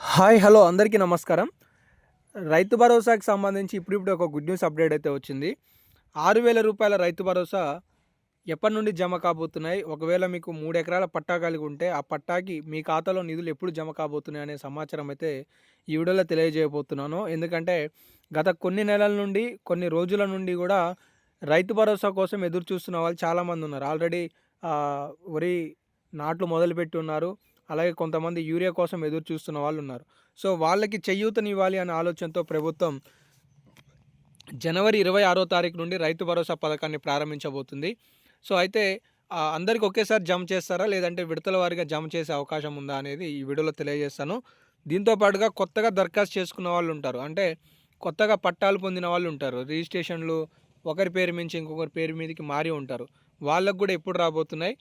Hi hello అందరికీ నమస్కారం. రైతు భరోసాకి సంబంధించి ఇప్పుడిప్పుడు ఒక గుడ్ న్యూస్ అప్డేట్ అయితే వచ్చింది. ఆరు వేల రూపాయల రైతు భరోసా ఎప్పటి నుండి జమ కాబోతున్నాయి? ఒకవేళ మీకు మూడు ఎకరాల పట్టా కలిగి ఉంటే ఆ పట్టాకి మీ ఖాతాలో నిధులు ఎప్పుడు జమ కాబోతున్నాయి అనే సమాచారం అయితే ఈ వీడియోలో తెలియజేయబోతున్నాను. ఎందుకంటే గత కొన్ని నెలల నుండి కొన్ని రోజుల నుండి కూడా రైతు భరోసా కోసం ఎదురు చూస్తున్న వాళ్ళు చాలామంది ఉన్నారు. ఆల్రెడీ వరి నాట్లు మొదలుపెట్టి ఉన్నారు. అలాగే కొంతమంది యూరియా కోసం ఎదురు చూస్తున్న వాళ్ళు ఉన్నారు సో వాళ్ళకి చేయూతనివ్వాలి అనే ఆలోచనతో ప్రభుత్వం జనవరి ఇరవై ఆరో తారీఖు నుండి రైతు భరోసా పథకాన్ని ప్రారంభించబోతుంది. సో అయితే అందరికి ఒకేసారి జమ చేస్తారా? లేదంటే విడతల వారిగా జమ చేసే అవకాశం ఉందా అనేది ఈ వీడియోలో తెలియజేస్తాను. దీంతో పాటుగా కొత్తగా దరఖాస్తు చేసుకున్న వాళ్ళు ఉంటారు. అంటే కొత్తగా పట్టాలు పొందిన వాళ్ళు ఉంటారు. రిజిస్ట్రేషన్లు ఒకరి పేరు మించి ఇంకొకరి పేరు మీదకి మారి ఉంటారు. వాళ్ళకు కూడా ఎప్పుడు రాబోతున్నాయి.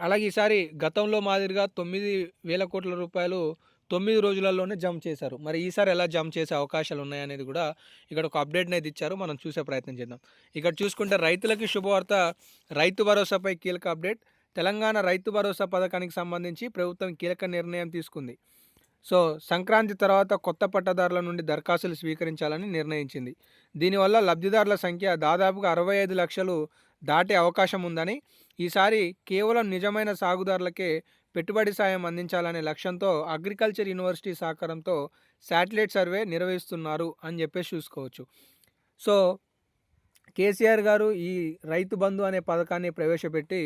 అలాగే ఈసారి గతంలో మాదిరిగా తొమ్మిది వేల కోట్ల రూపాయలు తొమ్మిది రోజులలోనే జమ చేశారు. మరి ఈసారి ఎలా జమ చేసే అవకాశాలు ఉన్నాయనేది కూడా ఇక్కడ ఒక అప్డేట్ అనేది ఇచ్చారు. మనం చూసే ప్రయత్నం చేద్దాం. ఇక్కడ చూసుకుంటే రైతులకి శుభవార్త రైతు భరోసాపై కీలక అప్డేట్. తెలంగాణ రైతు భరోసా పథకానికి సంబంధించి ప్రభుత్వం కీలక నిర్ణయం తీసుకుంది. సో సంక్రాంతి తర్వాత కొత్త పట్టదారుల నుండి దరఖాస్తులు స్వీకరించాలని నిర్ణయించింది. దీనివల్ల లబ్ధిదారుల సంఖ్య దాదాపుగా అరవై ఐదు లక్షలు దాటే అవకాశం ఉందని ఈసారి కేవలం నిజమైన సాగుదారులకే పెట్టుబడి సాయం అందించాలనే లక్ష్యంతో అగ్రికల్చర్ యూనివర్సిటీ సహకారంతో శాటిలైట్ సర్వే నిర్వహిస్తున్నారు అని చెప్పేసి చూసుకోవచ్చు. సో కేసీఆర్ గారు ఈ రైతు బంధు అనే పథకాన్ని ప్రవేశపెట్టి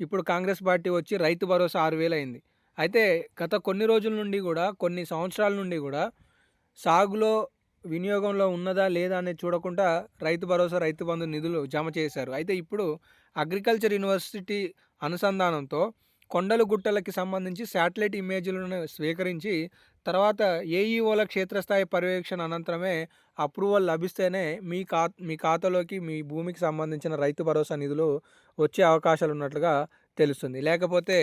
ఇప్పుడు కాంగ్రెస్ పార్టీ వచ్చి రైతు భరోసా ఆరు వేలు అయింది. అయితే గత కొన్ని రోజుల నుండి కూడా కొన్ని సంవత్సరాల నుండి కూడా సాగులో వినియోగంలో ఉన్నదా లేదా అనేది చూడకుండా రైతు భరోసా రైతు బంధు నిధులు జమ చేశారు. అయితే ఇప్పుడు అగ్రికల్చర్ యూనివర్సిటీ అనుసంధానంతో కొండలు గుట్టలకి సంబంధించి శాటిలైట్ ఇమేజ్లను స్వీకరించి తర్వాత ఏఈఓల క్షేత్రస్థాయి పర్యవేక్షణ అనంతరమే అప్రూవల్ లభిస్తేనే మీ ఖా మీ ఖాతాలోకి మీ భూమికి సంబంధించిన రైతు భరోసా నిధులు వచ్చే అవకాశాలు ఉన్నట్లుగా తెలుస్తుంది. లేకపోతే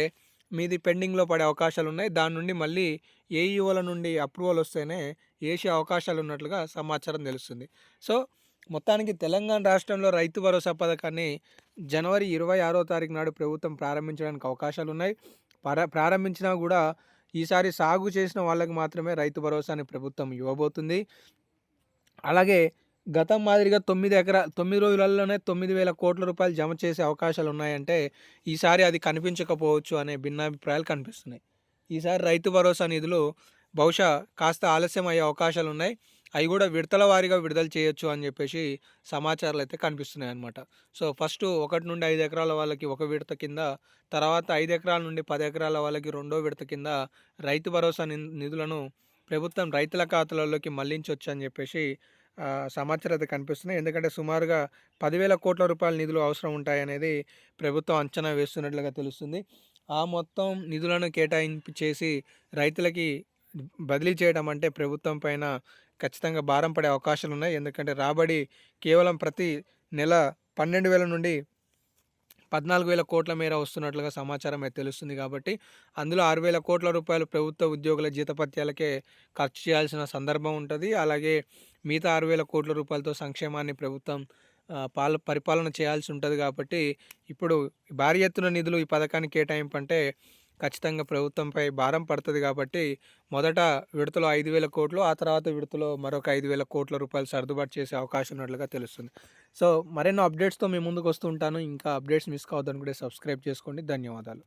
మీది పెండింగ్లో పడే అవకాశాలు ఉన్నాయి దాని నుండి మళ్ళీ ఏఈఓల నుండి అప్రూవల్ వస్తేనే ఏసీ అవకాశాలు ఉన్నట్లుగా సమాచారం తెలుస్తుంది. సో మొత్తానికి తెలంగాణ రాష్ట్రంలో రైతు భరోసా పథకాన్ని జనవరి ఇరవై ఆరో తారీఖు నాడు ప్రభుత్వం ప్రారంభించడానికి అవకాశాలు ఉన్నాయి ప్రార ప్రారంభించినా కూడా ఈసారి సాగు చేసిన వాళ్ళకి మాత్రమే రైతు భరోసాని ప్రభుత్వం ఇవ్వబోతుంది. అలాగే గతం మాదిరిగా తొమ్మిది ఎకరా తొమ్మిది రోజులలోనే తొమ్మిది వేల కోట్ల రూపాయలు జమ చేసే అవకాశాలు ఉన్నాయంటే ఈసారి అది కనిపించకపోవచ్చు అనే భిన్నాభిప్రాయాలు కనిపిస్తున్నాయి. ఈసారి రైతు భరోసా నిధులు బహుశా కాస్త ఆలస్యం అయ్యే అవకాశాలు ఉన్నాయి. అవి కూడా విడతల వారీగా విడుదల చేయొచ్చు అని చెప్పేసి సమాచారాలు అయితే కనిపిస్తున్నాయి అనమాట సో ఫస్ట్ ఒకటి నుండి ఐదు ఎకరాల వాళ్ళకి ఒక విడత కింద తర్వాత ఐదు ఎకరాల నుండి పది ఎకరాల వాళ్ళకి రెండో విడత కింద రైతు భరోసా ని- నిధులను ప్రభుత్వం రైతుల ఖాతాలలోకి మళ్ళించవచ్చు అని చెప్పేసి సమాచారం అయితే కనిపిస్తున్నాయి. ఎందుకంటే సుమారుగా పదివేల కోట్ల రూపాయల నిధులు అవసరం ఉంటాయనేది ప్రభుత్వం అంచనా వేస్తున్నట్లుగా తెలుస్తుంది. ఆ మొత్తం నిధులను కేటాయింపు చేసి రైతులకి బదిలీ చేయడం అంటే ప్రభుత్వం పైన ఖచ్చితంగా భారం పడే అవకాశాలు ఉన్నాయి ఎందుకంటే రాబడి కేవలం ప్రతి నెల పన్నెండు వేల నుండి పద్నాలుగు వేల కోట్ల మేర వస్తున్నట్లుగా సమాచారం అయితే తెలుస్తుంది కాబట్టి అందులో ఆరు వేల కోట్ల రూపాయలు ప్రభుత్వ ఉద్యోగుల జీతపత్యాలకే ఖర్చు చేయాల్సిన సందర్భం ఉంటుంది. అలాగే మిగతా ఆరు వేల కోట్ల రూపాయలతో సంక్షేమాన్ని ప్రభుత్వం పాల పరిపాలన చేయాల్సి ఉంటుంది కాబట్టి ఇప్పుడు భారీ ఎత్తున నిధులు ఈ పథకానికి కేటాయింపు అంటే ఖచ్చితంగా ప్రభుత్వంపై భారం పడుతుంది కాబట్టి మొదట విడతలో ఐదు వేల కోట్లు ఆ తర్వాత విడతలో మరొక ఐదు వేల కోట్ల రూపాయలు సర్దుబాటు చేసే అవకాశం ఉన్నట్లుగా తెలుస్తుంది. సో మరెన్నో అప్డేట్స్తో మేము ముందుకు వస్తూ ఉంటాను. ఇంకా అప్డేట్స్ మిస్ కావద్దనుకుంటే సబ్స్క్రైబ్ చేసుకోండి. ధన్యవాదాలు.